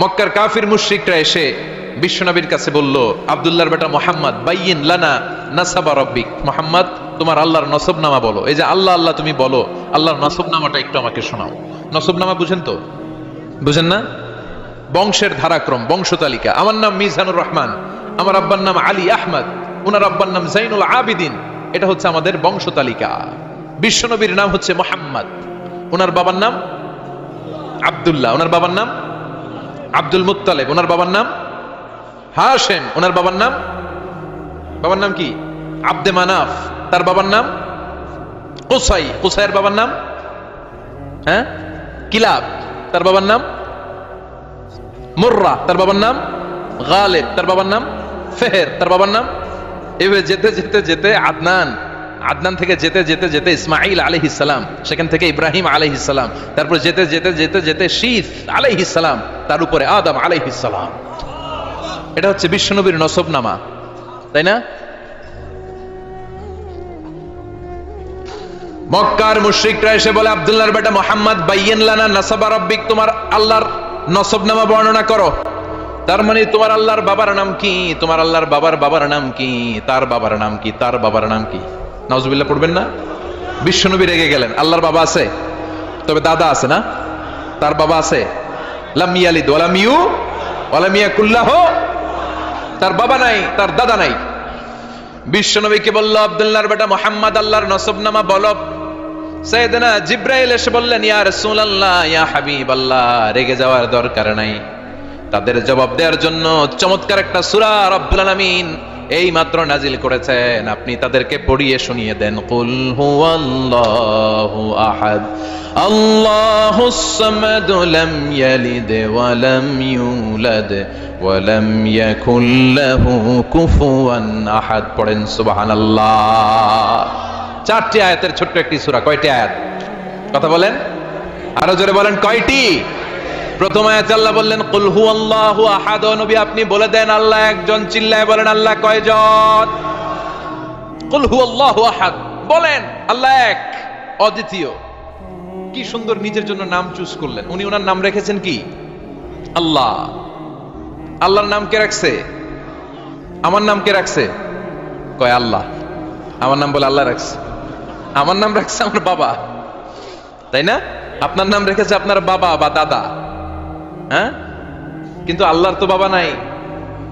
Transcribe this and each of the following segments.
মক্কার কাফির মুশরিকরা এসে বিশ্বনবীর কাছে বলল, আব্দুল্লাহর বেটা মোহাম্মদ, বাইয়িন লানা নাসাবা রব্বিক। মোহাম্মদ, তোমার আল্লাহর নসবনামা বলো। এই যে আল্লাহ আল্লাহ তুমি বলো, আল্লাহর নসবনামাটা একটু আমাকে শোনাও। নসবনামা বুঝেন তো? বুঝেন না? বংশের ধারাক্রম, বংশ তালিকা। আমার নাম মিজানুর রহমান, আমার আব্বার নাম আলী আহমদ ওনার আব্বার নাম জাইনুল আবিদিন। এটা হচ্ছে আমাদের বংশ তালিকা। বিশ্বনবীর নাম হচ্ছে মোহাম্মদ। ওনার বাবার নাম আব্দুল্লাহ ওনার বাবার নাম আব্দুল মুত্তালেব, ওনার বাবার নাম? হাশেম, ওনার বাবার নাম? বাবার নাম কি? আব্দে মানাফ। তার বাবার নাম? কোসাই। কোসাইয়ের বাবার নাম? হ্যাঁ? কিলাব। তার বাবার নাম? মুর্রা। তার বাবার নাম? গালেব। তার বাবার নাম? ফেহের। তার বাবার নাম? এভাবে যেতে যেতে যেতে আদনান। আদনান থেকে যেতে যেতে যেতে ইসমাইল আলহিসাম সেখান থেকে ইব্রাহিম আলহিসাম তারপর যেতে যেতে যেতে যেতে শীত আলহিসাম তার উপরে আদম আলহিসাম এটা হচ্ছে বিশ্বনবীর নসবনামা, তাই না? মক্কার মুশরিকরা এসে বলে, আব্দুল্লাহর বেটা মোহাম্মদ, বাইয়েন লানা নাসাবা রব্বিক, তোমার আল্লাহর নসবনামা বর্ণনা করো। তার মানে তোমার আল্লাহর বাবার নাম কি? তোমার আল্লাহর বাবার বাবার নাম কি? তার বাবার নাম কি? তার বাবার নাম কি? নজবিল্লা পড়বেন না? বিশ্বনবী রেগে গেলেন। আল্লাহর বাবা আছে? তবে দাদা আছে না? তার বাবা আছে? লামিয়ালিদ ওয়ালামিউ ওয়ালামিয়া কুল্লাহ তার বাবা নাই, তার দাদা নাই। বিশ্বনবীকে বলল, আব্দুল্লাহর বেটা মোহাম্মদ, আল্লাহর নসবনামা বলো। সৈয়দনা জিব্রাইল এসে বললেন, ইয়া রাসূলুল্লাহ, ইয়া হাবিবাল্লাহ। রেগে যাওয়ার দরকার নাই। তাদের জবাব দেওয়ার জন্য চমৎকার একটা সূরা রব্বুল আলামিন এই মাত্র নাজিল করেছেন। আপনি তাদেরকে পড়িয়ে শুনিয়ে দেন। কুল হুয়াল্লাহু আহাদ। আল্লাহুস সামাদ লাম ইয়ালিদ ওয়া লাম ইউলাদ ওয়া লাম ইয়াকুল লাহু কুফুয়ান আহাদ। পড়েন সুবহানাল্লাহ। চারটি আয়াতের ছোট্ট একটি সূরা। কয়টি আয়াত? কথা বলেন? আরও জোরে বলেন, কয়টি? প্রথম আয়াতে আল্লাহ বললেন, কুল হু আল্লাহু আহাদ নবী আপনি বলে দেন, আল্লাহ একজন চিল্লায় বলেন, আল্লাহ কয়জন? কুল হু আল্লাহু আহাদ বলেন, আল্লাহ এক অদ্বিতীয়। কি সুন্দর নিজের জন্য নাম চুজ করলেন। উনি ওনার নাম রেখেছেন কি? আল্লাহ। আল্লাহর নাম কে রাখছে? আমার নাম কে রাখছে? কয় আল্লাহ। আমার নাম বলে আল্লাহ রাখছে। আমার নাম রাখছে আমার বাবা। তাই না? আপনার নাম রেখেছে আপনার বাবা বা দাদা। হ্যাঁ? কিন্তু আল্লাহর তো বাবা নাই,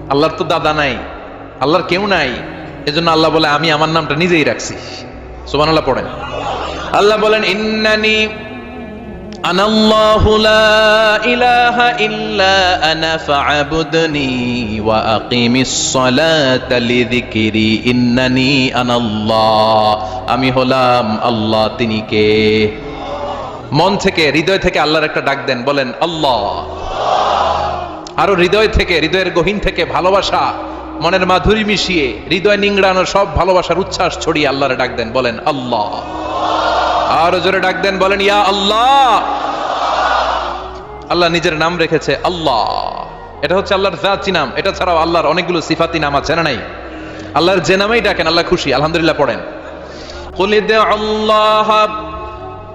আল্লাহর তো দাদা নাই, আল্লাহর কেউ নাই। এজন্য আল্লাহ বলে, আমি আমার নামটা নিজেই রাখছি। সোমান আল্লাহ পড়েন। আল্লাহ বলেন, ইন্নানি ইলাহা ইল্লা আনা আমি হলাম আল্লাহ, তিনি কে? মন থেকে হৃদয় থেকে আল্লাহর একটা ডাক দেন বলেন আল্লাহ আরো হৃদয় থেকে হৃদয়ের গহীন থেকে ভালোবাসা মনের মাধুরী মিশিয়ে হৃদয় নিংড়ানো সব ভালোবাসার উচ্ছ্বাস ছড়িয়ে আল্লাহরে ডাক দেন বলেন আল্লাহ আরো জোরে ডাক দেন বলেন ইয়া আল্লাহ আল্লাহ নিজের নাম রেখেছে আল্লাহ এটা হচ্ছে আল্লাহর জাতি নাম এটা ছাড়াও আল্লাহর অনেকগুলো সিফাতি নাম আছে না নাই আল্লাহর যে নামেই ডাকেন আল্লাহ খুশি আলহামদুলিল্লাহ পড়েন قل ادعوا الله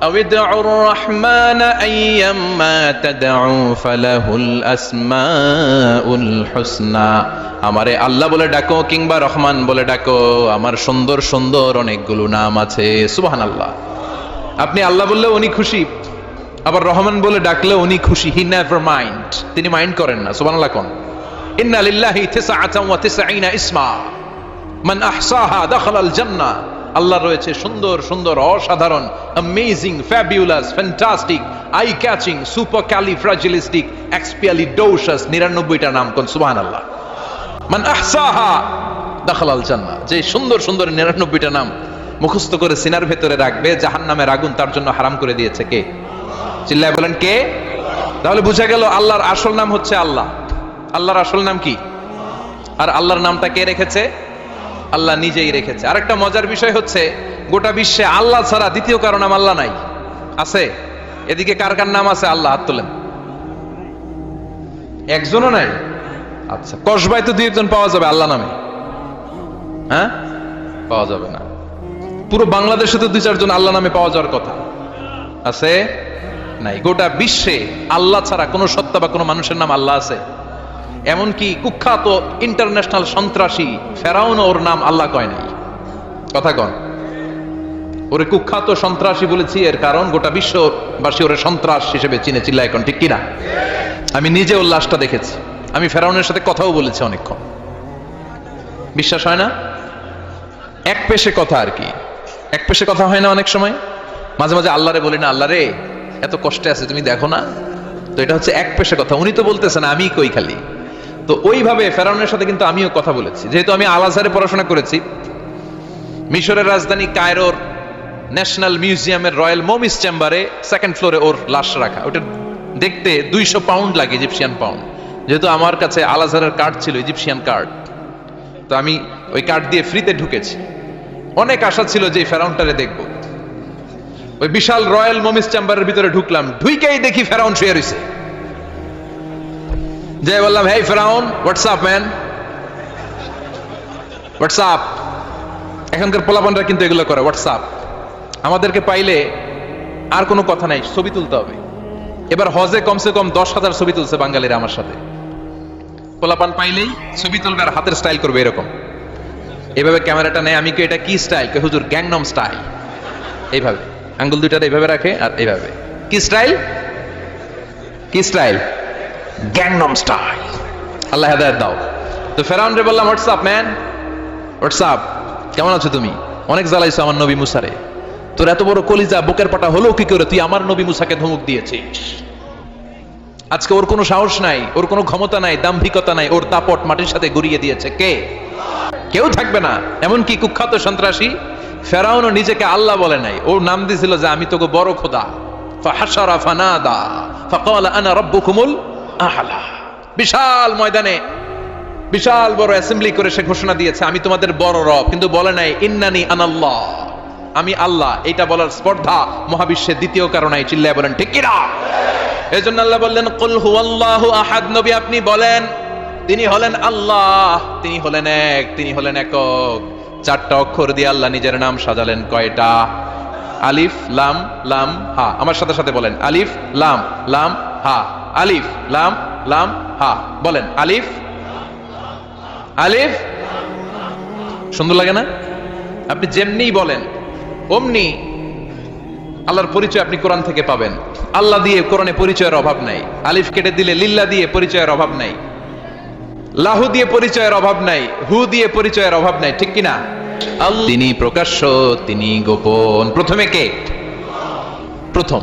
أو ادعوا الرحمن أيما تدعوا فله الأسماء الحسنى আমারে আল্লাহ বলে ডাকো কিংবা রহমান বলে ডাকো আমার সুন্দর সুন্দর অনেকগুলো নাম আছে সুবহান আল্লাহ আপনি আল্লাহ বললে উনি খুশি আবার রহমান বলে ডাকলে উনি খুশি হি নেভার মাইন্ড তিনি মাইন্ড করেন না সুবহান আল্লাহ কোন ইন্না লিল্লাহি তিসআতান ওয়া তিসঈনা ইসমা মান আহসাহা দাখালাল জান্নাহ আল্লাহ রয়েছে সুন্দর সুন্দর, অসাধারণ amazing fabulous fantastic eye catching supercalifragilisticexpialidocious নিরানব্বইটা নাম কোন, সুবহানাল্লাহ। মান আহসাহা, দাখালাল জান্নাহ। যে সুন্দর সুন্দর, নিরানব্বইটা নাম মুখস্থ করে সিনার ভেতরে রাখবে জাহান নামের আগুন তার জন্য হারাম করে দিয়েছে কে? চিল্লায় বলেন কে? তাহলে বুঝা গেল আল্লাহর আসল নাম হচ্ছে আল্লাহ। আল্লাহর আসল নাম কি? আর আল্লাহর নামটা কে রেখেছে? আল্লাহ নিজেই রেখেছে। আরেকটা মজার বিষয় হচ্ছে, গোটা বিশ্বে আল্লাহ ছাড়া দ্বিতীয় কারও নাম আল্লাহ নাই। আছে? এদিকে কার কার নাম আছে? আল্লাহ, হাত তোলেন। একজনও নাই? আচ্ছা কসবায় তো দুই একজন পাওয়া যাবে আল্লাহ নামে। হ্যাঁ? পাওয়া যাবে না। পুরো বাংলাদেশে তো দুই চারজন আল্লাহ নামে পাওয়া যাওয়ার কথা। আছে? নাই। গোটা বিশ্বে আল্লাহ ছাড়া কোনো সত্তা বা কোনো মানুষের নাম আল্লাহ আছে? এমনকি কুখ্যাত ইন্টারন্যাশনাল সন্ত্রাসী ফেরাউন ওর নাম আল্লাহ কয় নাই। কথা কন। ওরে কুখ্যাত সন্ত্রাসী বলেছি, এর কারণ গোটা বিশ্ববাসী ওরে সন্ত্রাস হিসেবে চিনে চিল্লা এখন, ঠিক কিনা? আমি নিজে ওর লাশটা দেখেছি। আমি ফেরাউনের সাথে কথাও বলেছি অনেকক্ষণ। বিশ্বাস হয় না? এক পেশে কথা আর কি। এক পেশে কথা হয় না অনেক সময়। মাঝে মাঝে আল্লাহরে বলি না আল্লাহ রে এত কষ্টে আছে, তুমি দেখো না? তো এটা হচ্ছে এক পেশে কথা। উনি তো বলতেছেন আমি কই খালি? তো ওইভাবে ফেরাউনের সাথে কিন্তু আমিও কথা বলেছি। যেহেতু আমি আল আজহারে পড়াশোনা করেছি, মিশরের রাজধানী কায়রোর ন্যাশনাল মিউজিয়ামের রয়্যাল মোমিস চেম্বারে সেকেন্ড ফ্লোরে ওর লাশ রাখা। ওটা দেখতে দুইশো পাউন্ড লাগে ইজিপশিয়ান পাউন্ড যেহেতু আমার কাছে আল আজহারের কার্ড ছিল ইজিপশিয়ান কার্ড তো আমি ওই কার্ড দিয়ে ফ্রিতে ঢুকেছি। অনেক আশা ছিল যে ফেরাউনটারে দেখব। ওই বিশাল রয়্যাল মোমিস চেম্বারের ভিতরে ঢুকলাম, ঢুইকেই দেখি ফেরাউন শুয়ে রয়েছে যে বললাম হেই ফেরাউন হোয়াটসঅ্যাপ ম্যান হোয়াটসঅ্যাপ এখনকার পোলাপানরা কিন্তু এগুলো করে। হোয়াটসঅ্যাপ আমাদেরকে পাইলে আর কোনো কথা নাই। ছবি তুলতে হবে। এবার হজে কমসে কম দশ হাজার ছবি তুলছে বাঙালিরা আমার সাথে। পোলাপান পাইলেই ছবি তুলবে আর হাতের স্টাইল করবে এরকম। এভাবে ক্যামেরাটা নেয়। আমি কি, এটা কি স্টাইল কে হুজুর গ্যাংনম স্টাইল এইভাবে। আঙ্গুল দুইটা এইভাবে রাখে আর এইভাবে। কি স্টাইল কি স্টাইল গ্যাংনম স্টাইল আল্লাহ হেদায়ত দাও। তো ফেরাউন রে বললাম হোয়াটসঅ্যাপ ম্যান হোয়াটসঅ্যাপ কেমন আছো তুমি? অনেক জ্বালাইছো আমার নবী মুসারে। তোর এত বড় কলিজা বুকের পাটা হলো কি করে? তুই আমার নবী মুসাকে ধমক দিয়েছিস। আজকে ওর কোনো সাহস নাই, ওর কোনো ক্ষমতা নাই, দাম্ভিকতা নাই, ওর দাপট মাটির সাথে গড়িয়ে দিয়েছে। কে? কেউ থাকবে না। এমনকি কুখ্যাত সন্ত্রাসী ফেরাউনও নিজেকে আল্লাহ বলে নাই। ওর নাম দিয়েছিল যে, আমি তোকে বড় খোদা। ফাহাশারা ফানাদা। ফাকালা আনা রাব্বুকুমুল আহলা। বিশাল ময়দানে, বিশাল বড় অ্যাসেম্বলি করে সে ঘোষণা দিয়েছে, আমি তোমাদের বড় রব। কিন্তু বলে নাই, ইন্নানি আনাল্লাহ। আমি আল্লাহ এটা বলার স্পর্ধা মহাবিশ্বের দ্বিতীয় কারণে চিল্লায় বলেন, ঠিক কিনা? এই জন্য আল্লাহ বললেন, কুল হুয়াল্লাহু আহাদ। নবী আপনি বলেন, তিনি হলেন আল্লাহ, তিনি হলেন এক, তিনি হলেন একক। চারটা অক্ষর দিয়ে আল্লাহ নিজের নাম সাজালেন, কয়টা? আলিফ, লাম লাম, হা। আমার সাথে সাথে বলেন, আলিফ, লাম লাম হা, আলিফ, লাম লাম, হা, বলেন, আলিফ আলিফ, সুন্দর লাগে না? আপনি যেমনি বলেন, অমনি আল্লাহর পরিচয় আপনি কোরআন থেকে পাবেন। আল্লাহ দিয়ে কোরআনে পরিচয়ের অভাব নাই। আলিফ কেটে দিলে লিল্লা দিয়ে পরিচয়ের অভাব নাই। লাহু দিয়ে পরিচয়ের অভাব নাই। হু দিয়ে পরিচয়ের অভাব নাই। ঠিক কিনা? তিনি প্রকাশ্য, তিনি গোপন। প্রথমে কে? প্রথম।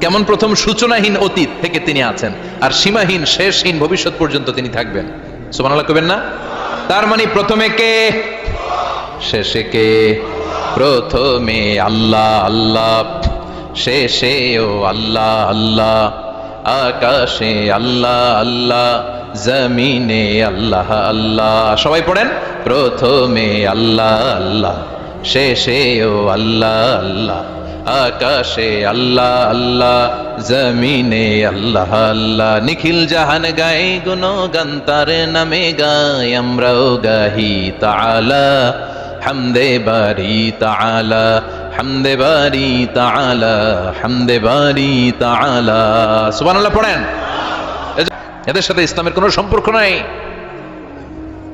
কেমন প্রথম সূচনাহীন অতীত থেকে তিনি আছেন, আর সীমাহীন, শেষহীন ভবিষ্যৎ পর্যন্ত তিনি থাকবেন। সুবহানাল্লাহ কবেন না? তার মানে প্রথমে কে? শেষে কে? প্রথমে আল্লাহ আল্লাহ। শেষে ও আল্লাহ আল্লাহ। আকাশে আল্লাহ আল্লাহ। জমিনে আল্লাহ আল্লাহ। সবাই পড়েন? প্রথমে আল্লাহ আল্লাহ। শেষে ও আল্লাহ আল্লাহ। আকাশে আল্লাহ আল্লাহ, জমিনে আল্লাহ আল্লাহ। নিখিল জাহান গায়ে গুণ গান্তার নামে গায় আমরাও গাহি তাআলা। হামদে বারি তাআলা, হামদে বারি তাআলা, হামদে বারি তাআলা। সুবহানাল্লাহ, পড়েন। এদের সাথে ইসলামের কোনো সম্পর্ক নাই।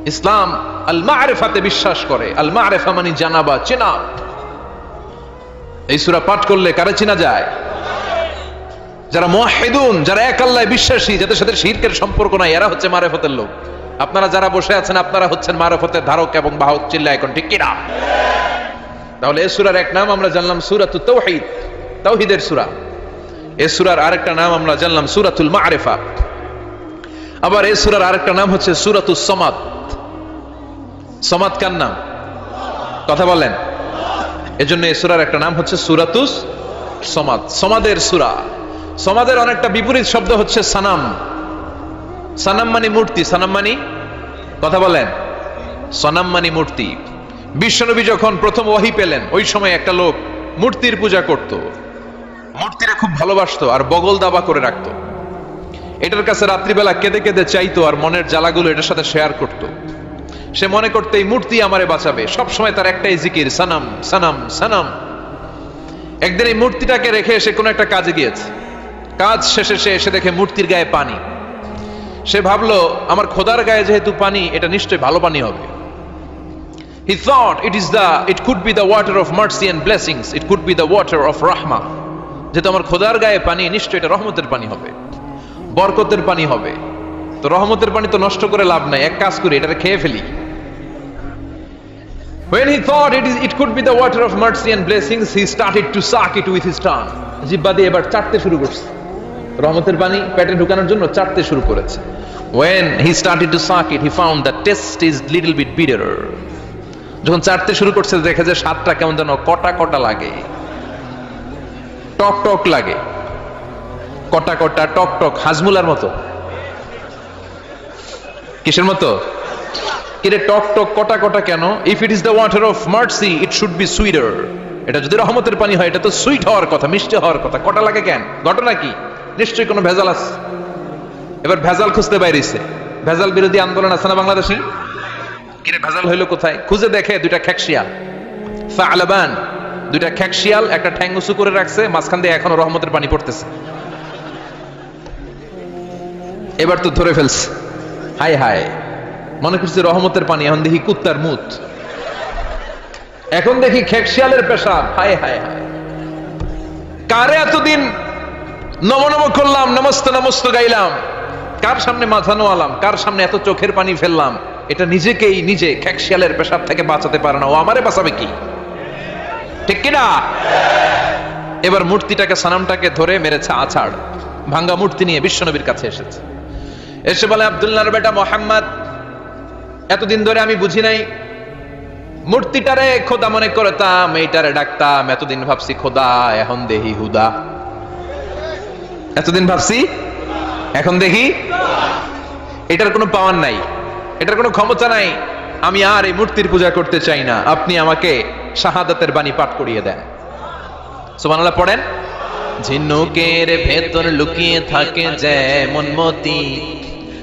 ইসলাম আল মারেফাতে বিশ্বাস করে। আল মারেফা মানে জানাবা, চেনা। এই সুরা পাঠ করলে কারে চেনা যায়? যারা মোহেদুন যারা এক আল্লাহ বিশ্বাসী, যাদের সাথে শিরকের সম্পর্ক নাই, এরা হচ্ছে মারেফতের লোক। আপনারা যারা বসে আছেন, আপনারা হচ্ছেন মারেফতের ধারক এবং বাহক চিল্লা এখন ঠিক কিনা? তাহলে এ সুরার এক নাম আমরা জানলাম সুরাতু তৌহিদ, তৌহিদের সুরা। এ সুরার আরেকটা নাম আমরা জানলাম সুরাতুল মারেফা। আবার এ সুরার আরেকটা নাম হচ্ছে সুরাতুল সমাদ। সমাদ কার নাম? কথা বলেন। এজন্য এই সুরার একটা নাম হচ্ছে সুরাতুস সমাদ। সমাদের সুরা। সমাদের অনেকটা বিপরীত শব্দ হচ্ছে সানাম। সানাম মানে মূর্তি। সানাম মানে কথা বলেন। সনাম মানে মূর্তি। বিশ্বনবী যখন প্রথম ওয়াহি পেলেন, ওই সময় একটা লোক মূর্তির পূজা করত। মূর্তিরা খুব ভালোবাসতো আর বগল দাবা করে রাখতো। এটার কাছে রাত্রিবেলা কেঁদে কেঁদে চাইতো আর মনের জ্বালাগুলো এটার সাথে শেয়ার করতো। সে মনে করতে এই মূর্তি আমারে বাঁচাবে। সব সময় তার একটাই জিকির, সানাম সানাম সানাম। একদিন এই মূর্তিটাকে রেখে সে কোনো একটা কাজে গিয়েছে। কাজ শেষে সে এসে দেখে মূর্তির গায়ে পানি। সে ভাবলো, আমার খোদার গায়ে যেহেতু পানি, এটা নিশ্চয়ই ভালো পানি হবে। He thought it is the, it could be the water of mercy and blessings, it could be the water of rahma যেহেতু আমার খোদার গায়ে পানি, নিশ্চয়ই এটা রহমতের পানি হবে। বরকতের পানি হবে। তো রহমতের পানি তো নষ্ট করে লাভ নাই, এক কাজ করি এটা খেয়ে ফেলি। When he thought it is it could be the water of mercy and blessings he started to suck it with his tongue জিহ্বা দিয়ে এবার চাটতে শুরু করছে রহমতের পানি পেটে ঢুকানোর জন্য চাটতে শুরু করেছে When he started to suck it he found the taste is little bit bitter যখন চাটতে শুরু করছে দেখে যে স্বাদটা কেমন যেন কটা কটা লাগে টক টক লাগে কটা কটা টক টক হাজমুলার মতো কিসের মতো কিরে টক টক কটা কটা কেন? If it is the water of mercy it should be sweeter এটা যদি রহমতের পানি হয়, এটা তো সুইট হওয়ার কথা, মিষ্টি হওয়ার কথা। কটা লাগে কেন? ঘটনা কি? নিশ্চয়ই কোনো ভেজাল আছে। এবার ভেজাল খুঁজতে বাইরেছে। ভেজাল বিরোধী আন্দোলন আছে না বাংলাদেশে? কিরে ভেজাল হইল কোথায়? খুঁজে দেখে দুইটা খ্যাকশিয়াল ফালাবান, দুইটা খ্যাকশিয়াল একটা ঠ্যাং উঁচু করে রাখছে, মাঝখান দিয়ে এখনও রহমতের পানি পড়তেছে। এবার তো ধরে ফেলছে। হাই হাই মনে করছে রহমতের পানি, এখন দেখি কুত্তার মুত। এখন দেখি খেকশিয়ালের পেশাব। হায় হায় হায়। কারে এতদিন নম নম করলাম, নমস্ত নমস্ত গাইলাম। কার সামনে মাথা নোয়ালাম, কার সামনে এত চোখের পানি ফেললাম? এটা নিজেকেই, নিজে খেকশিয়ালের পেশাব থেকে বাঁচাতে পারে না। ও আমারে বাঁচাবে কি? ঠিক কিনা? এবার মূর্তিটাকে, সানামটাকে ধরে মেরেছে আছাড়। ভাঙ্গা মূর্তি নিয়ে বিশ্বনবীর কাছে এসেছে। এসে বলে আব্দুল্লাহর বেটা মোহাম্মদ এতদিন ধরে আমি বুঝি নাই, মূর্তিটারে খোদা মনে করতাম, এইটারে ডাকতাম, এতদিন ভাবছি খোদা, এখন দেহি হুদা। এতদিন ভাবছি, এখন দেখি, এটার কোনো পাওয়ার নাই, এটার কোনো ক্ষমতা নাই, আমি আর এই মূর্তির পূজা করতে চাই না, আপনি আমাকে শাহাদাতের বাণী পাঠ করিয়ে দেন। সুবহানাল্লাহ, পড়েন। ঝিনুকের ভেতর লুকিয়ে থাকে যেমন মতি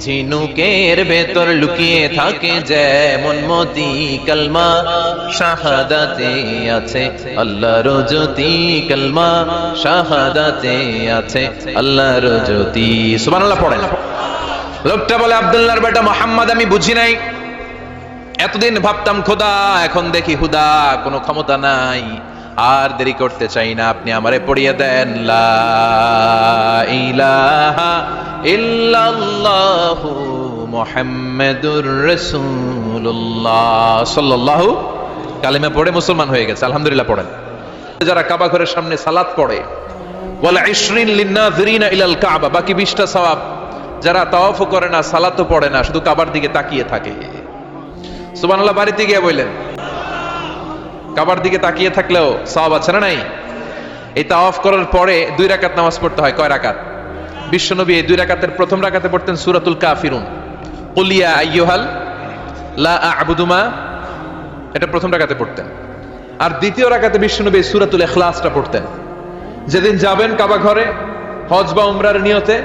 ঝিনুকের ভেতর লুকিয়ে থাকে যেমন মতি কলমা। শাহাদাতে আছে আল্লাহর জ্যোতি কলমা। শাহাদাতে আছে আল্লাহর জ্যোতি। সুবহানাল্লাহ পড়েন লোকটা বলে, আব্দুল্লাহর বেটা মোহাম্মদ, আমি বুঝি নাই। এতদিন ভাবতাম, খোদা, এখন দেখি হুদা, কোনো ক্ষমতা নাই। আর দেরি করতে চাই না, আপনি আমারে পড়িয়ে দেন, লা ইলাহা ইল্লাল্লাহু সাল্লাল্লাহু কালিমা পড়ে মুসলমান হয়ে গেছে, আলহামদুলিল্লাহ পড়েন। যারা কাবা ঘরের সামনে সালাত পড়ে ইলাল কাবা, বাকি 20টা সওয়াব, যারা করে না, সালাতও পড়ে না, শুধু কাবার দিকে তাকিয়ে থাকে। বাড়িতে গিয়ে বললেন কাবার দিকে তাকিয়ে থাকলেও সওয়াব আছে না নাই? এই তাওয়াফ করার পরে দুই রাকাত নামাজ পড়তে হয়। কয় রাকাত? বিশ্বনবী এই দুই রাকাতের প্রথম রাকাতে পড়তেন সুরাতুল কাফিরুন। কুলিয়া আইয়ুহাল লা আ'বুদু মা। এটা প্রথম রাকাতে পড়তেন। আর দ্বিতীয় রাকাতে বিশ্বনবী সূরাতুল ইখলাসটা পড়তেন। যেদিন যাবেন কাবা ঘরে, হজ বা উমরার নিয়তে,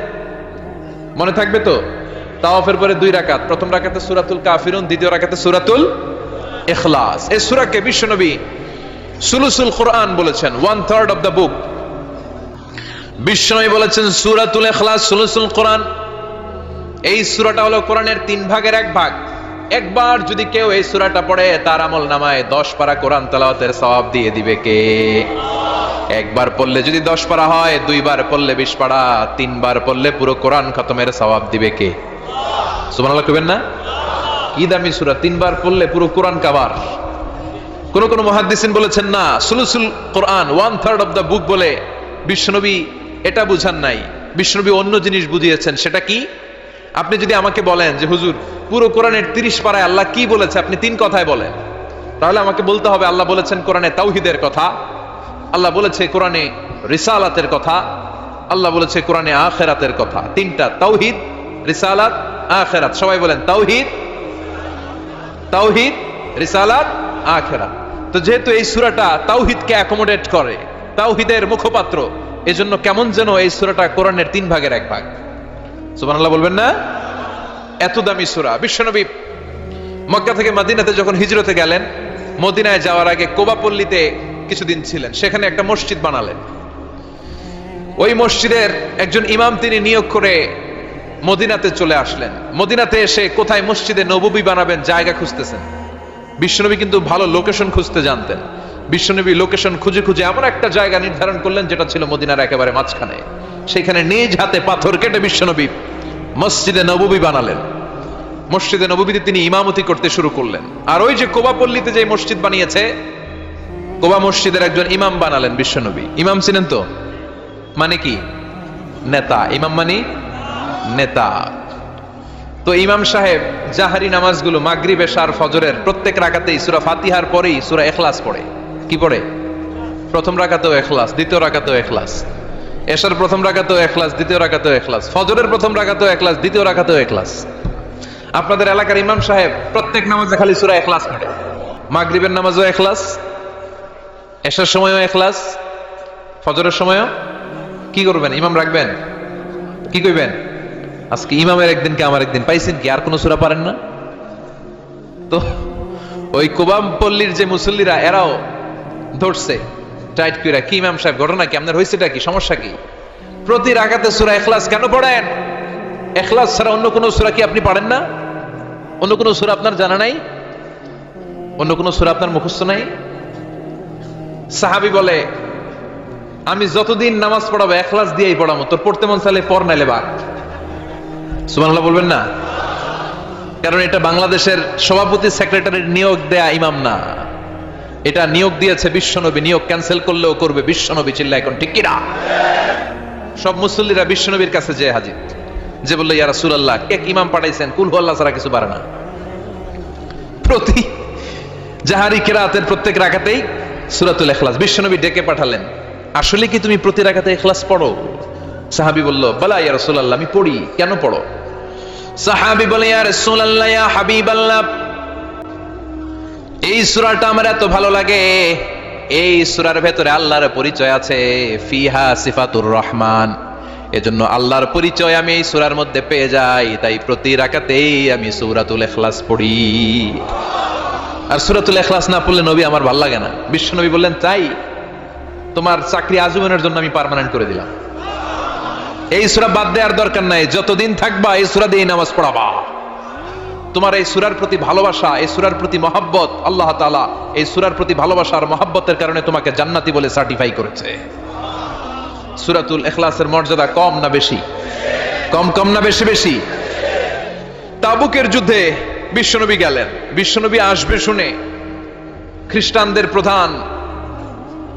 মনে থাকবে তো? তাওয়াফের পরে দুই রাকাত। প্রথম রাকাতে সুরাতুল কাফিরুন, দ্বিতীয় রাকাতে সূরাতুল ইখলাস। এই সূরাকে বিশ্বনবী সুলুসুল কোরআন বলেছেন one third of the book বিশ্বনবী বলেছেন, সুরাতুল এখলাস সুলুসুল কোরআন। এই সুরাটা হলো কোরআনের তিন ভাগের এক ভাগ। একবার যদি কেউ এই সুরাটা পড়ে, তার আমল নামায় দশ পারা কোরআন তেলাওয়াতের সওয়াব দিয়ে দিবে কে? একবার পড়লে যদি দশ পারা হয়, দুইবার পড়লে বিশ পারা, তিনবার পড়লে পুরো কোরআন খতমের সওয়াব দিবে কে? কইবেন না? কি সূরা তিনবার পড়লে পুরো কোরআন কাবার। কোন কোন মুহাদ্দিসিন বলেছেন, না, সুলুসুল কোরআন one third of the book বলে বিশ্বনবী এটা বুঝান নাই। বিশ্বনবী অন্য জিনিস বুঝিয়েছেন, সেটা কি? আপনি যদি আমাকে বলেন যে, হুজুর, পুরো কোরআনের তিরিশ পারায় আল্লাহ কি বলেছে? আপনি তিন কথায় বলেন। তাহলে আমাকে বলতে হবে, আল্লাহ বলেছেন কোরআনে তাওহিদের কথা, আল্লাহ বলেছে কোরআনে রিসালাতের কথা, আল্লাহ বলেছে কোরআনে আখেরাতের কথা। তিনটা, তাওহিদ, রিসালাত, আখেরাত। সবাই বলেন, তাওহিদ তাওহিদ, রিসালাত, আখেরাত। তো যেহেতু এই সূরাটা তাওহিদকে অ্যাকোমোডেট করে, তাওহিদের মুখপাত্র, এজন্য কেমন যেন এই সুরাটা কোরআনের তিন ভাগের এক ভাগ। সুবহানাল্লাহ বলবেন না? এত দামি সুরা। বিশ্বনবী মক্কা থেকে মদিনাতে যখন হিজরতে গেলেন, মদিনায় যাওয়ার আগে কোবাপল্লীতে কিছুদিন ছিলেন। সেখানে একটা মসজিদ বানালেন। ওই মসজিদের একজন ইমাম তিনি নিয়োগ করে মদিনাতে চলে আসলেন। মদিনাতে এসে কোথায় মসজিদে নববী বানাবেন জায়গা খুঁজতেছেন। বিশ্বনবী কিন্তু ভালো লোকেশন খুঁজতে জানতেন। বিশ্বনবী লোকেশন খুঁজে খুঁজে এমন একটা জায়গা নির্ধারণ করলেন, যেটা ছিল মদিনার একেবারে মাঝখানে। সেখানে নিজ হাতে পাথর কেটে বিশ্বনবী মসজিদে নববী বানালেন। মসজিদে নববীতে তিনি ইমামতি করতে শুরু করলেন। আর ওই যে কোবাপল্লীতে যে মসজিদ বানিয়েছে, কোবা মসজিদের একজন ইমাম বানালেন বিশ্বনবী। ইমাম ছিলেন তো? মানে কি? নেতা। ইমাম মানে নেতা। তো ইমাম সাহেব, জাহারি নামাজগুলো মাগরিব, এশার, ফজরের প্রত্যেক রাকাতেই সুরা ফাতিহার পরেই সুরা ইখলাস পড়ে। কি পড়ে? প্রথম রাকাতেও ইখলাস, দ্বিতীয় রাকাতেও ইখলাস। এশার প্রথম রাকাতেও ইখলাস, দ্বিতীয় রাকাতেও ইখলাস। ফজরের প্রথম রাকাতেও ইখলাস, দ্বিতীয় রাকাতেও ইখলাস। আপনাদের এলাকার ইমাম সাহেব প্রত্যেক নামাজে খালি সুরা এখলাস পড়ে। মাগরিবের নামাজও ইখলাস, এশার সময়ও ইখলাস, ফজরের সময়ও কি করবেন? ইমাম রাখবেন? কি কইবেন? আজকে ইমামের একদিন কে আমার একদিন পাইছেন কি? আর কোন সূরা পারেন না? তো ওই কোবাম পল্লীর যে মুসল্লিরা, এরাও ধরছে। টাইট কি ইমাম সাহেব, ঘটনা কি? আপনার হয়েছেটা কি? সমস্যা কি? প্রতি রাগাতে সূরা ইখলাস কেন পড়েন? ইখলাস ছাড়া অন্য কোন সূরা কি আপনি পারেন না? অন্য কোন সূরা আপনার জানা নাই? অন্য কোন সূরা আপনার মুখস্থ নাই? সাহাবি বলে, আমি যতদিন নামাজ পড়াবো এখলাস দিয়েই পড়াবো। তোর পড়তে মন চাইলে পর নাইলে বাদ। সুবহানাল্লাহ বলবেন না। কারণ এটা বাংলাদেশের সভাপতি সেক্রেটারির নিয়োগ দেয়া ইমাম না। এটা নিয়োগ দিয়েছে বিশ্বনবী, নিয়োগ ক্যান্সেল করলেও করবে বিশ্বনবী চিল্লা এখন, ঠিক কিনা? সব মুসল্লিরা বিশ্বনবীর কাছে যে হাজির। যে বলল, ইয়া রাসূলুল্লাহ এক ইমাম পাঠাইছেন? কুল হু আল্লাহ ছাড়া কিছু পারে না। প্রতি জাহারি কেরাতের প্রত্যেক রাখাতেই সুরাতুল ইখলাস, বিশ্বনবী ডেকে পাঠালেন। আসলে কি তুমি প্রতি রাখাতে ইখলাস পড়ো? সাহাবী বলল, বলা ইয়া রাসূলুল্লাহ, আমি পড়ি, কেন পড়ো? সাহাবী বলে, ইয়া রাসূলুল্লাহ, ইয়া হাবিবাল্লাহ, এই সূরাটা আমার এত ভালো লাগে। এই সূরার ভেতরে আল্লাহর পরিচয় আছে, ফিহা সিফাতুর রহমান। এজন্য আল্লাহর পরিচয় আমি এই সূরার মধ্যে পেয়ে যাই, তাই প্রতি রাকাতেই আমি সুরাতুল ইখলাস পড়ি। আর সুরাতুল ইখলাস না পড়লে নবী আমার ভালো লাগে না। বিশ্ব নবী বললেন, তাই, তোমার চাকরি আজীবনের জন্য আমি পার্মানেন্ট করে দিলাম। এই সুরা বাদ দেওয়ার দরকার নাই। যতদিন থাকবা এই সূরা দিয়ে নামাজ পড়াবা। তোমার এই সুরার প্রতি ভালোবাসা, এই সুরার প্রতি মহাব্বত আল্লাহ তাআলা এই সুরার প্রতি ভালোবাসা আর মহাব্বতের কারণে তোমাকে জান্নাতি বলে সার্টিফাই করেছে। সুরাতুল ইখলাসের মর্যাদা কম না বেশি? কম কম না বেশি বেশি? তাবুকের যুদ্ধে বিশ্বনবী গেলেন। বিশ্বনবী আসবে শুনে খ্রিস্টানদের প্রধান,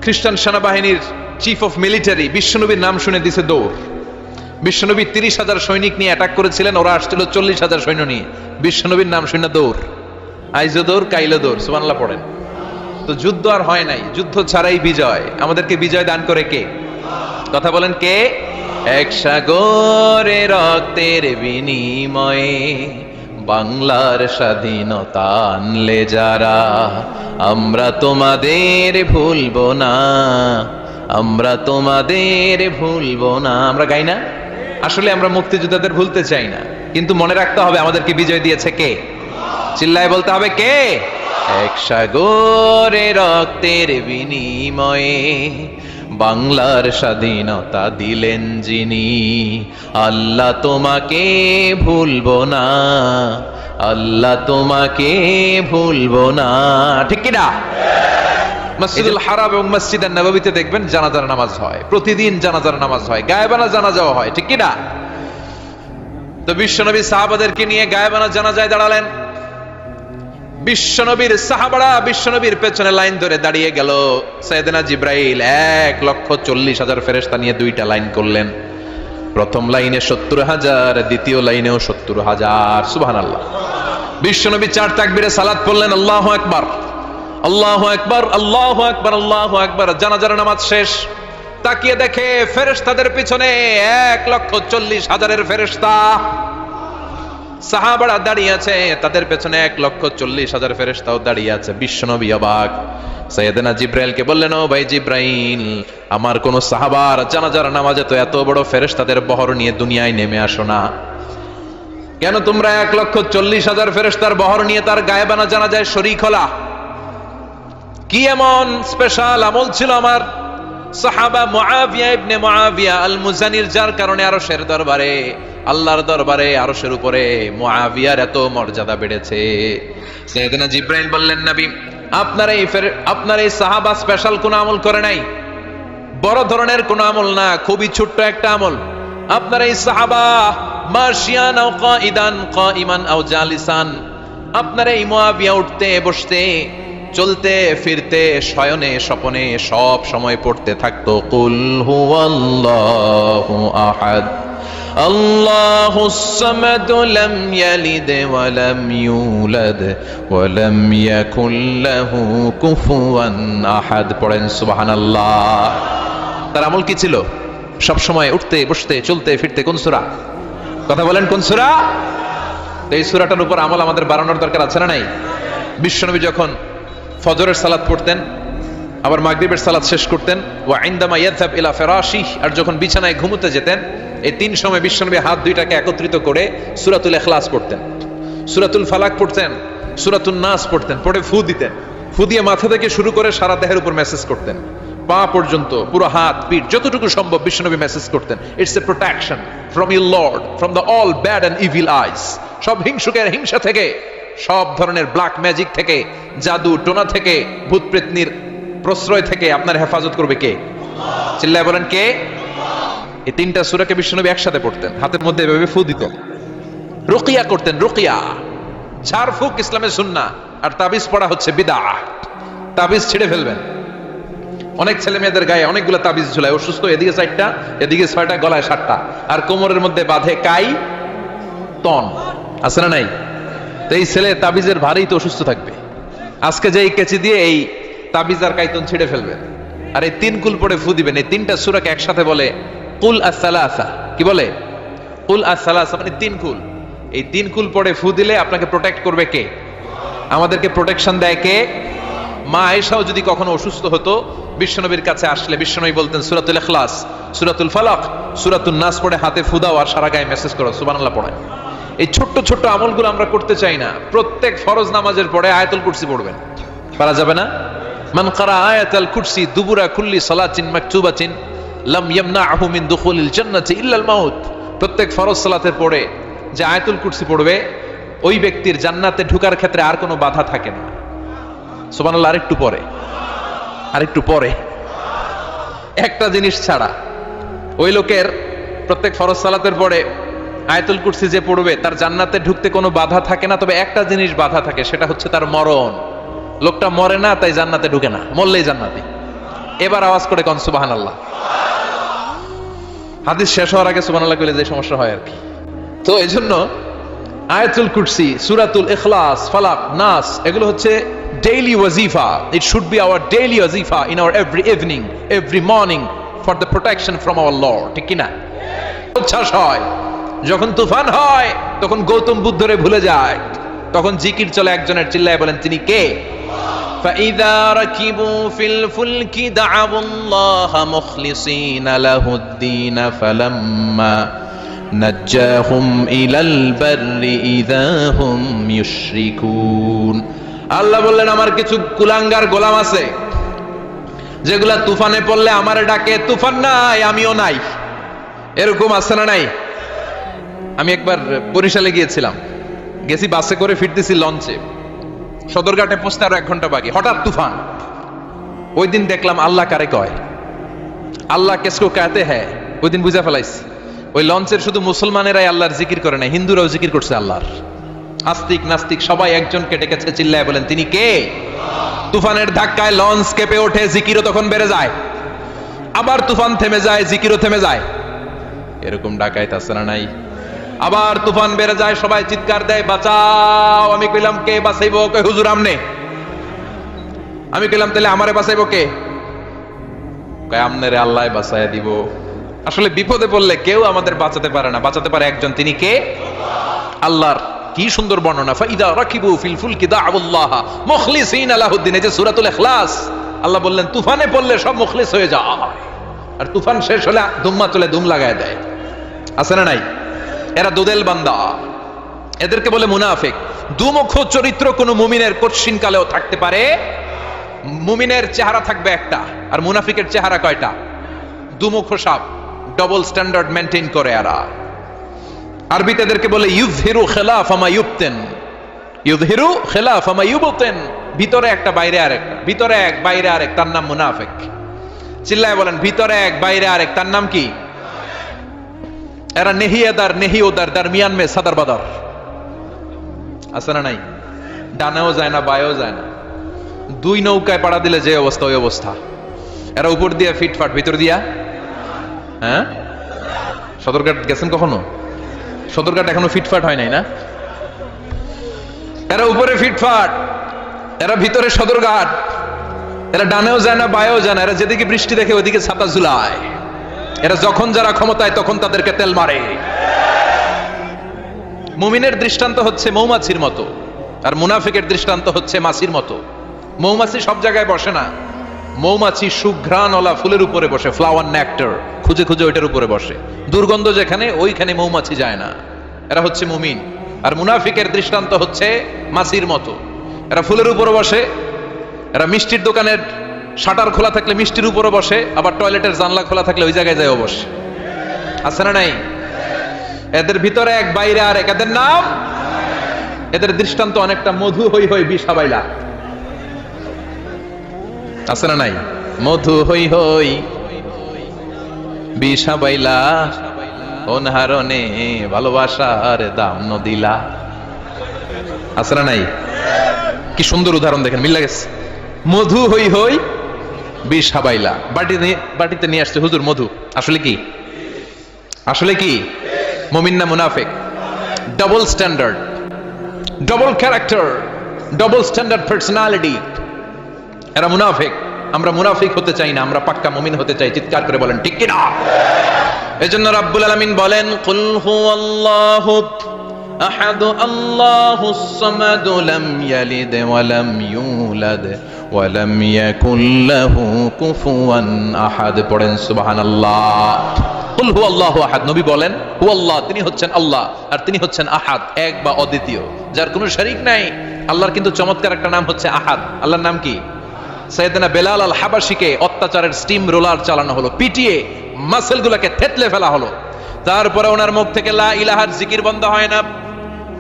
খ্রিস্টান সেনাবাহিনীর চিফ অফ মিলিটারি বিশ্বনবীর নাম শুনে দিছে দৌড়। বিশ্বনবী তিরিশ হাজার সৈনিক নিয়ে অ্যাটাক করেছিলেন, ওরা আসছিল চল্লিশ হাজার সৈন্য নিয়ে। বিশ্বনবীর নাম শুনে দৌড় আইজো দৌড় কাইলো দৌড় সুবানলা পড়েন। তো যুদ্ধ আর হয় নাই, যুদ্ধ ছাড়াই বিজয়। আমাদেরকে বিজয় দান করে কে? কথা বলেন কে? এক সাগরে রক্তের বিনিময়ে বাংলার স্বাধীনতা আনলে যারা, আমরা তোমাদের ভুলবো না, আমরা তোমাদের ভুলবো না। আমরা গাই না? আসলে আমরা মুক্তিযোদ্ধাদের ভুলতে চাই না। কিন্তু মনে রাখতে হবে আমাদেরকে বিজয় দিয়েছে কে? চিল্লায় বলতে হবে কে? এক সাগরে রক্তের বিনিময়ে বাংলার স্বাধীনতা দিলেন যিনি। আল্লাহ তোমাকে ভুলবো না, আল্লাহ তোমাকে ভুলবো না। ঠিক কিনা? মসজিদুল হারাম এবং মসজিদের নববীতে দেখবেন জানাজার নামাজ হয়। প্রতিদিন জানাজার নামাজ হয়। গায়েবানা জানাজাও হয়, ঠিক কিনা? তো বিশ্বনবী সাহাবাদেরকে নিয়ে গায়েবানা জানাজায় দাঁড়ালেন। বিশ্বনবীর সাহাবারা বিশ্বনবীর পেছনে লাইন ধরে দাঁড়িয়ে গেল। সৈয়দনা জিব্রাইল এক লক্ষ চল্লিশ হাজার ফেরেস্তা নিয়ে দুইটা লাইন করলেন। প্রথম লাইনে সত্তর হাজার, দ্বিতীয় লাইনেও সত্তর হাজার। সুবাহ আল্লাহ বিশ্বনবী চার তাকবিরে সালাত পড়লেন, আল্লাহ একবার আল্লাহ একবার আল্লাহ একবার আল্লাহ একবার জানাজার নামাজ শেষ। তাকিয়ে দেখে ফেরেশতাদের পিছনে এক লক্ষ চল্লিশ হাজারের ফেরেশতা। সাহাবারা দাঁড়িয়ে আছে, তাদের পেছনে এক লক্ষ চল্লিশ হাজার ফেরেশতাও দাঁড়িয়ে আছে। বিশ্বনবী অবাক। সৈয়দনা জিব্রাইলকে বললেন, ও ভাই জিব্রাইল, আমার কোন সাহাবার জানাজার নামাজে তো এত বড় ফেরেশতাদের বহর নিয়ে দুনিয়ায় নেমে আসো না। কেন তোমরা এক লক্ষ চল্লিশ হাজার ফেরেশতার বহর নিয়ে তার গায়েবানা জানা যায় শরিক হলা? কি এমন স্পেশাল আমল ছিল আমার? সাহাবা মুআবিয়া ইবনে মুআবিয়া আল মুজানির যার কারণে আরশের দরবারে, আল্লাহর দরবারে আরশের উপরে মুআবিয়ার এত মর্যাদা বেড়েছে। সাইয়েদনা জিব্রাইল বললেন, নবী, আপনার এই আপনার এই সাহাবা স্পেশাল কোন আমল করে নাই? বড় ধরনের কোন আমল না, খুবই ছোট্ট একটা আমল। আপনার এই সাহাবা মার্শিয়ান আও কাইদান কাইমান আও জালিসান, আপনার এই মুআবিয়া উঠতে, বসতে চলতে, ফিরতে, শয়নে, স্বপনে সব সময় পড়তে থাকতো। কুল হুয়াল্লাহু আহাদ। আল্লাহু সামাদ লাম ইয়ালিদ ওয়া লাম ইউলাদ ওয়া লাম ইয়াকুল লাহু আহাদ। পড়েন সুবহানাল্লাহ। তার আমল কি ছিল? সব সময় উঠতে, বসতে, চলতে, ফিরতে কোন সূরা? কথা বলেন কোন সূরা? এই সূরাটার উপর আমল আমাদের বাড়ানোর দরকার আছে না নাই? বিশ্বনবী যখন ফজরের সালাত পড়তেন, আবার মাগরিবের সালাত শেষ করতেন। ও আইন্দামা ইয়াদহাব ইলা ফিরাশি আর যখন বিছানায় ঘুমোতে যেতেন, এই তিন সময় বিশ্বনবী হাত দুইটাকে একত্রিত করে সূরাতুল ইখলাস পড়তেন। সূরাতুল ফালাক পড়তেন, সূরাতুন নাস পড়তেন, পড়ে ফু দিতেন। ফু দিয়ে মাথা থেকে শুরু করে সারা দেহের উপর মেসেজ করতেন। পা পর্যন্ত, পুরো হাত, পিঠ, যতটুকু সম্ভব বিশ্বনবী মেসেজ করতেন। It's a protection from you lord from the all bad and evil eyes সব হিংসুকের হিংসা থেকে সব ধরনের ব্ল্যাক ম্যাজিক থেকে, জাদু, টোনা থেকে, ভূত প্রেতনির প্রশ্রয় থেকে আপনার হেফাজত করবে কে? চিল্লায় বলেন কে? এই তিনটা সুরাকে বিশ্বনবী একসাথে পড়তেন, হাতের মধ্যে এভাবে ফু দিতেন রুকিয়া করতেন, রুকিয়া। ঝাড়ফুক ইসলামের সুন্না, আর তাবিজ পড়া হচ্ছে বিদা তাবিজ ছিঁড়ে ফেলবেন। অনেক ছেলে মেয়েদের গায়ে অনেকগুলো তাবিজ ঝুলায়, অসুস্থ, এদিকে চারটা, এদিকে ছয়টা, গলায় সাতটা, আর কোমরের মধ্যে বাঁধে কাই? তন। আছে না নাই? তো এই ছেলে তাবিজের ভারেই তো অসুস্থ থাকবে। আজকে যে এই কেচি দিয়ে এই তাবিজ আর কাইতন ছিঁড়ে ফেলবেন আর এই তিন কুল পড়ে ফু দিবেন। এই তিনটা সুরাকে একসাথে বলে, কুল আসালাসা কি বলে? কুল আসালাসা মানে তিন কুল। এই তিন কুল পড়ে ফু দিলে আপনাকে প্রোটেক্ট করবে কে? আমাদেরকে প্রোটেকশন দেয় কে? মা আয়েশাও যদি কখনো অসুস্থ হতো, বিশ্বনবীর কাছে আসলে বিশ্বনবী বলতেন, সুরাতুল ইখলাস, সুরাতুল ফালাক সুরাতুল নাস পড়ে হাতে ফুদাও আর সারা গায়ে মেসেজ করো, সুবহানাল্লাহ পড়ে এই ছোট্ট ছোট্ট আমলগুলো আমরা করতে চাই না। প্রত্যেক ফরজ নামাজের পরে আয়াতুল কুরসি পড়বেন। পারা যাবে না? মান কারা আয়াতুল কুরসি দুবুরা কুল্লি সালাতিন মাকতুবাতিন লাম ইয়ামনাহু মিন দুখুলিল জান্নাতি ইল্লাল মাউত। প্রত্যেক ফরজ সালাতের পরে যে আয়াতুল কুরসি পড়বে, ওই ব্যক্তির জান্নাতে ঢুকার ক্ষেত্রে আর কোনো বাধা থাকে না। সুবহানাল্লাহ, আরেকটু পরে। আরেকটু পরে। একটা জিনিস ছাড়া ওই লোকের প্রত্যেক ফরজ সালাতের পরে আয়াতুল কুরসি যে পড়বে, তার জান্নাতে ঢুকতে কোনো বাধা থাকে না, তবে একটা জিনিস বাধা থাকে, সেটা হচ্ছে তার মরণ। লোকটা মরে না, তাই জান্নাতে ঢুকে না, মরলেই জান্নাতি। এবার আওয়াজ করে কন সুবাহান আল্লাহ হাদিস শেষ হওয়ার আগে সুবাহ আল্লাহ যে সমস্যা হয় আর কি। তো এই জন্য আয়াতুল কুরসি, সুরাতুল ইখলাস, ফালাক, নাস, এগুলো হচ্ছে daily ওয়াজিফা। It should be our daily ওয়াজিফা in our every evening every morning for the protection from our lord ঠিক কিনা? উচ্ছ্বাস হয়। যখন তুফান হয় তখন গৌতম বুদ্ধরে ভুলে যায় তখন জিকির চলে একজনের চিল্লায় বলেন তিনি কে فإذا ركبوا في الفلك دعوا الله مخلصين له الدين فلما نجاهم إلى البر إذا هم يشركون আল্লাহ বললেন আমার কিছু কুলাঙ্গার গোলাম আছে যেগুলা তুফানে পড়লে আমারে ডাকে তুফান নাই আমিও নাই এরকম আছে না নাই আমি একবার বরিশালে গিয়েছিলাম। গেছি বাসে করে ফিরতেছি লঞ্চে। সদরঘাটে পৌঁছতে আরও এক ঘণ্টা বাকি। হঠাৎ তুফান। ওই দিন দেখলাম আল্লাহ কারে কয়। আল্লাহ কেসকো কাতে হ্যাঁ ওই দিন বুঝা ফেলাইছি। ওই লঞ্চের শুধু মুসলমানেরাই আল্লাহর জিকির করে না হিন্দুরাও জিকির করছে আল্লাহর। আস্তিক নাস্তিক সবাই একজনকে ডেকেছে, চিল্লায় বলেন, তিনি কে? তুফানের ধাক্কায় লঞ্চ কেঁপে ওঠে, জিকিরও তখন বেড়ে যায়। আবার তুফান থেমে যায়, জিকিরও থেমে যায়। এরকম ডাকায় তাছাড়া নাই? আবার তুফান বেড়ে যায়, সবাই চিৎকার দেয়, বাঁচাও। আমি কইলাম, কে বাঁচাইব? কে হুজুর আমনে? আমি কইলাম, তাহলে আমারে বাঁচাইব কে? কয়, আমনেরে আল্লাহ বাঁচাইয়া দিব। আসলে বিপদে পড়লে কেউ আমাদের বাঁচাতে পারে না। বাঁচাতে পারে একজন, তিনি কে? আল্লাহর। কি সুন্দর বর্ণনা। ফাইদা রাকিবু ফিল ফুলকি দাআউল্লাহ মুখলিসিন আলাহুদ্দিন। এই যে সূরাতুল ইখলাস, আল্লাহ বললেন, তুফানে পড়লে সব মুখলিস হয়ে যায়। আর তুফান শেষ হলে দুম্মা তুলে দুম লাগায় দেয়। আছে না নাই? এরা দুদেল বান্দা। এদেরকে বলে মুনাফিক। দুমুখ চরিত্র কোনো মুমিনের কঠিন কালেও থাকতে পারে। মুমিনের চেহারা থাকবে একটা, আর মুনাফিকের চেহারা কয়টা? দুমুখ সাপ ডবল স্ট্যান্ডার্ড মেনটেন করে এরা। আরবিতে এদেরকে বলে ইউজহিরু খেলাফ আমা ইউবতেন। ইউজহিরু খেলাফ আমা ইউবতেন। ভিতরে একটা, বাইরে আরেক। ভিতরে এক, বাইরে আরেক, তার নাম মুনাফিক। চিল্লায় বলেন, ভিতরে এক, বাইরে আরেক, তার নাম কি? এরা নেহিয়াদার দার মিয়ান মে, সাদার বাদার। আছে না নাই? ডানেও যায় না, বায়েও যায় না। দুই নৌকায় পাড়া দিলে যে অবস্থা, ওই অবস্থা। এরা উপর দিয়া ফিটফাট, ভিতর দিয়া? হ্যাঁ? সদরঘাট গেছেন কখনো? সদরঘাট এখনও ফিটফাট হয় নাই না? এরা উপরে ফিটফাট। এরা ভিতরে সদরঘাট। এরা ডানেও যায় না, বায়েও যায় না। এরা যেদিকে বৃষ্টি দেখে ওদিকে ছাতা ঝুলায়। এরা যখন যারা ক্ষমতায়, তখন তাদেরকে তেল মারে। মুমিনের দৃষ্টান্ত হচ্ছে মৌমাছির মতো, আর মুনাফিকের দৃষ্টান্ত হচ্ছে মাছির মতো। মৌমাছি সব জায়গায় বসে না। মৌমাছি সুঘ্রাণওয়ালা ফুলের উপরে বসে ফ্লাওয়ার নেক্টার খুঁজে খুঁজে ওইটার উপরে বসে। দুর্গন্ধ যেখানে, ওইখানে মৌমাছি যায় না। এরা হচ্ছে মুমিন। আর মুনাফিকের দৃষ্টান্ত হচ্ছে মাছির মতো। এরা ফুলের উপরে বসে। এরা মিষ্টির দোকানের শাটার খোলা থাকলে মিষ্টির উপরে বসে, আবার টয়লেটের জানলা খোলা থাকলে ওই জায়গায় যায় বসে। আছে না নাই? এদের ভিতরে এক বাইরে আর এক এদের নাম? এদের দৃষ্টান্ত অনেকটা মধু হই হই বিষাবাইলা আছে না নাই? মধু হই হই বিষাবাইলা অনহারণে ভালোবাসার দাম নদিলা আছে না নাই? কি সুন্দর উদাহরণ দেখেন মিল্লা গেছে মধু হই হই বিষ হাবাইলা। বাটি বাটিতে নিয়ে আসছে হুজুর মধু। আসলে কি? আসলে কি? মমিন না মুনাফিক? Double standard double character double standard personality এরা মুনাফিক। আমরা মুনাফিক হতে চাই না। আমরা পাক্কা মুমিন হতে চাই। চিৎকার করে বলেন, ঠিক কিনা? এজন্য রাব্বুল আলামিন বলেন, কুল হুয়াল্লাহু আহাদ আল্লাহুস সামাদ লাম ইয়ালিদ ওয়া লাম ইউলাদ। ওয়া লাম ইয়াকুল লাহু কুফুয়ান আহাদ পড়েন সুবহানাল্লাহ। কুল হুয়াল্লাহু আহাদ নবী বলেন হুয়াল্লাহ তিনি হচ্ছেন আল্লাহ, আর তিনি হচ্ছেন আহাদ, এক বা অদ্বিতীয়, যার কোনো শরীক নাই। আল্লাহর কিন্তু চমৎকার একটা নাম হচ্ছে আহাদ। আল্লাহর নাম কি? সৈয়দনা বেলাল আল হাবাসিকে অত্যাচারের স্টিম রোলার চালানো হলো, পিটিয়ে মাসেল গুলাকে থেতলে ফেলা হলো। তারপরে ওনার মুখ থেকে লা ইলাহার জিকির বন্ধ হয় না।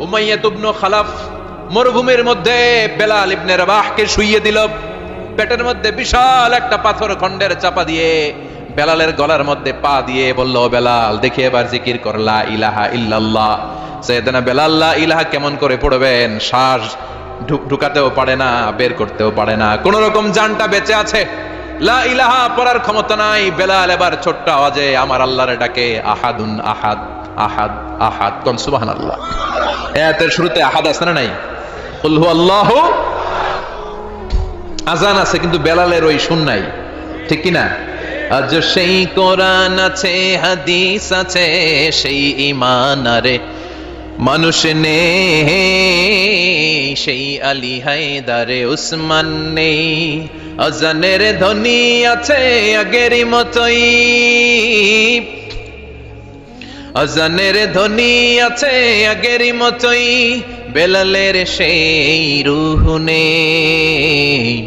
উমাইয়া তুবনু খালাফ মরুভূমির মধ্যে বেলাল ইবনে রাবাহকে শুইয়ে দিল। পেটের মধ্যে বিশাল একটা পাথর খণ্ডের চাপা দিয়ে বেলালের গলার মধ্যে পা দিয়ে বলল বেলাল, দেখে এবার জিকির করলা ইলাহা ইল্লাল্লাহ। সৈয়দনা বেলাল, লা ইলাহা কেমন করে পড়বেন? শ্বাস ঢুকাতেও পারে না, বের করতেও পারে না। কোন রকম জানটা বেঁচে আছে? লা ইলাহা পড়ার ক্ষমতা নাই। বেলাল এবার ছোট্ট আওয়াজে আমার আল্লাহরে ডাকে, আহাদুন আহাদ আহাদ আহাদ। কোন, সুবহানাল্লাহ। আয়াতের শুরুতে আহাদ আছে না নাই? আজান আছে, কিন্তু বেলালের ওই শুন নাই ঠিক কিনা? আজ সেই কোরআন আছে, হাদিস আছে, সেই ইমান আরে মানুষ নে সেই আলী হায়দারে উসমান নেই। আজানের ধনী আছে আগের মতোই। আজানের ধ্বনি আছে আগের মতোই, বেলালের সেই রুহ নেই।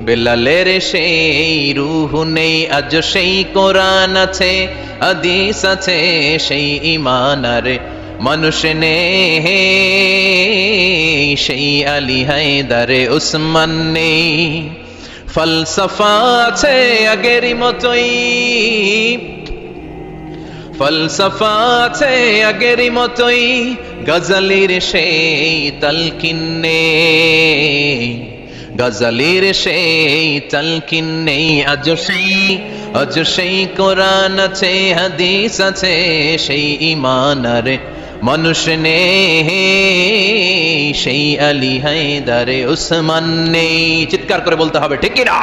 বেলালের সেই রুহ নেই, আজ সেই কোরআন আছে আদিস আছে, সেই ইমান আরে মানুষ নে সেই আলী হায়দারে উসমান নেই। ফলসফা আছে আগেরই মতোই ফলসফা আছে আগেরই মতোই, গজলির সেই তালকিন নেই গজলির সেই তালকিন নেই আজ সেই আজ সেই কোরআন আছে, হাদিস আছে, সেই ইমান আরে মানুষ নে সেই আলী হায়দারে উসমান নেই। চিৎকার করে বলতে হবে, ঠিক না?